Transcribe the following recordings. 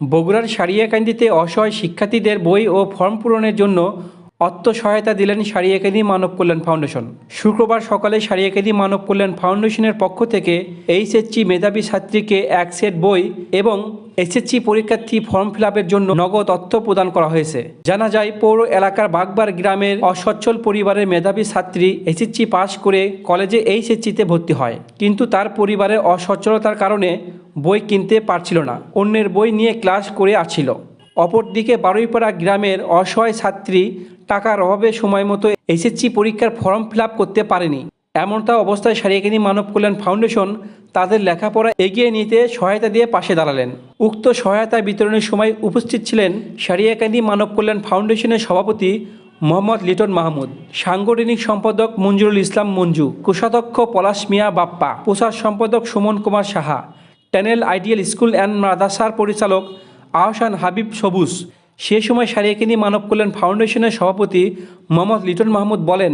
বগুড়ার সারিয়াকান্দিতে অসহায় শিক্ষার্থীদের বই ও ফর্ম পূরণের জন্য অর্থ সহায়তা দিলেন সারিয়াকান্দি মানব কল্যাণ ফাউন্ডেশন। শুক্রবার সকালে সারিয়াকান্দি মানব কল্যাণ ফাউন্ডেশনের পক্ষ থেকে এইচএসসি মেধাবী ছাত্রীকে এক সেট বই এবং এসএসসি পরীক্ষার্থী ফর্ম ফিল জন্য নগদ অর্থ প্রদান করা হয়েছে। জানা যায়, পৌর এলাকার বাগবার গ্রামের অসচ্ছল পরিবারের মেধাবী ছাত্রী এসএসসি পাশ করে কলেজে এইচএসসিতে ভর্তি হয়। কিন্তু তার পরিবারের অসচ্ছলতার কারণে বই কিনতে পারছিল না। অন্যের বই নিয়ে ক্লাস করে আসছিল। অপরদিকে বারুইপাড়া গ্রামের অসহায় ছাত্রী টাকার অভাবে সময় মতো এসএসসি পরীক্ষার ফর্ম ফিল করতে পারেনি। এমনটা অবস্থায় সারিয়াকিনী মানব কল্যাণ ফাউন্ডেশন তাদের লেখাপড়া এগিয়ে নিতে সহায়তা দিয়ে পাশে দাঁড়ালেন। উক্ত সহায়তা বিতরণের সময় উপস্থিত ছিলেন সারিয়াকান্দি মানব কল্যাণ ফাউন্ডেশনের সভাপতি মোহাম্মদ লিটন মাহমুদ, সাংগঠনিক সম্পাদক মঞ্জুরুল ইসলাম মঞ্জু, কোষাধ্যক্ষ পলাশ মিয়া বাপ্পা প্রচার সম্পাদক সুমন কুমার সাহা ট্যানেল আইডিয়াল স্কুল অ্যান্ড মাদ্রাসার পরিচালক আহসান হাবিব সবুজ। সে সময় সারিয়াকিনী মানব কল্যাণ ফাউন্ডেশনের সভাপতি মোহাম্মদ লিটন মাহমুদ বলেন,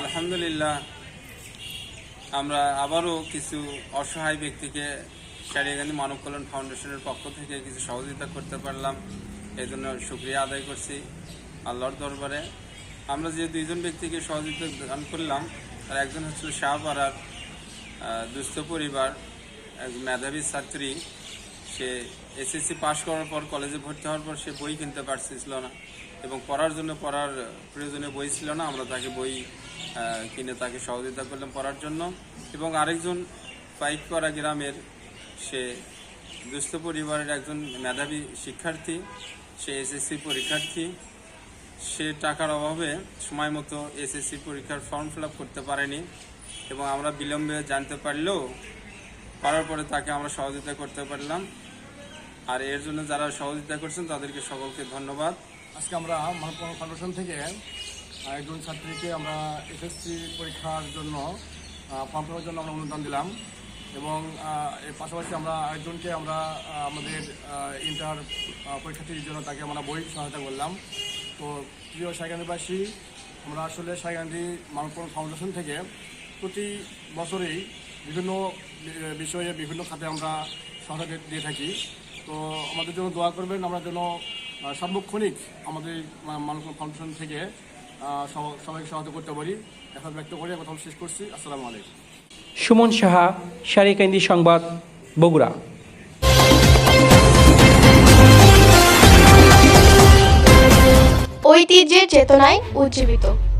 আলহামদুলিল্লাহ, আমরা আবারও কিছু অসহায় ব্যক্তিকে সারিয়াগান্ধী মানব কল্যাণ ফাউন্ডেশনের পক্ষ থেকে কিছু সহযোগিতা করতে পারলাম। এই জন্য সুক্রিয়া আদায় করছি আল্লাহর দরবারে। আমরা যে দুইজন ব্যক্তিকে সহযোগিতা দান করলাম, তার একজন হচ্ছিল শাহপাড়ার দুস্থ পরিবার। এক মেধাবী ছাত্রী, সে এসএসসি পাশ করার পর কলেজে ভর্তি হওয়ার পর সে বই কিনতে পারছিল না এবং পড়ার জন্য পড়ার প্রয়োজনীয় বই ছিল না। আমরা তাকে বই কিনে তাকে সহযোগিতা করলাম পড়ার জন্য এবং আরেকজন পাইকপাড়া গ্রামের সে দুস্থ পরিবারের একজন মেধাবী শিক্ষার্থী, সে এসএসসি পরীক্ষার্থী। সে টাকার অভাবে সময় মতো এসএসসি পরীক্ষার ফর্ম ফিল করতে পারেনি এবং আমরা বিলম্বে জানতে পারলেও পারার পরে তাকে আমরা সহযোগিতা করতে পারলাম। আর এর জন্য যারা সহযোগিতা করছেন, তাদেরকে সকলকে ধন্যবাদ। আজকে আমরা মানবকর্ম ফাউন্ডেশন থেকে একজন ছাত্রীকে আমরা এসএসসি পরীক্ষার জন্য ফর্ম ফিলাপের জন্য আমরা অনুদান দিলাম এবং এর পাশাপাশি আমরা একজনকে আমরা আমাদের ইন্টার পরীক্ষার্থীর জন্য তাকে আমরা বই সহায়তা করলাম। তো প্রিয় সাইগান্দিবাসী আমরা আসলে সাইগান্দি মানবকর্ম ফাউন্ডেশন থেকে প্রতি বছরেই বিভিন্ন বিষয়ে বিভিন্ন খাতে আমরা সহায়তা দিয়ে থাকি। তো আমাদের জন্য দোয়া করবেন আমরা যেন সার্বক্ষণিক আমাদের মা- মানব ফাউন্ডেশন থেকে সবাইকে সহায়তা করতে পারি। এখন ব্যক্ত করে কথা শেষ করছি। আসসালামু আলাইকুম। সুমন সাহা সারিয়াকান্দি সংবাদ বগুড়া। ঐতিহ্যের চেতনায় উজ্জীবিত।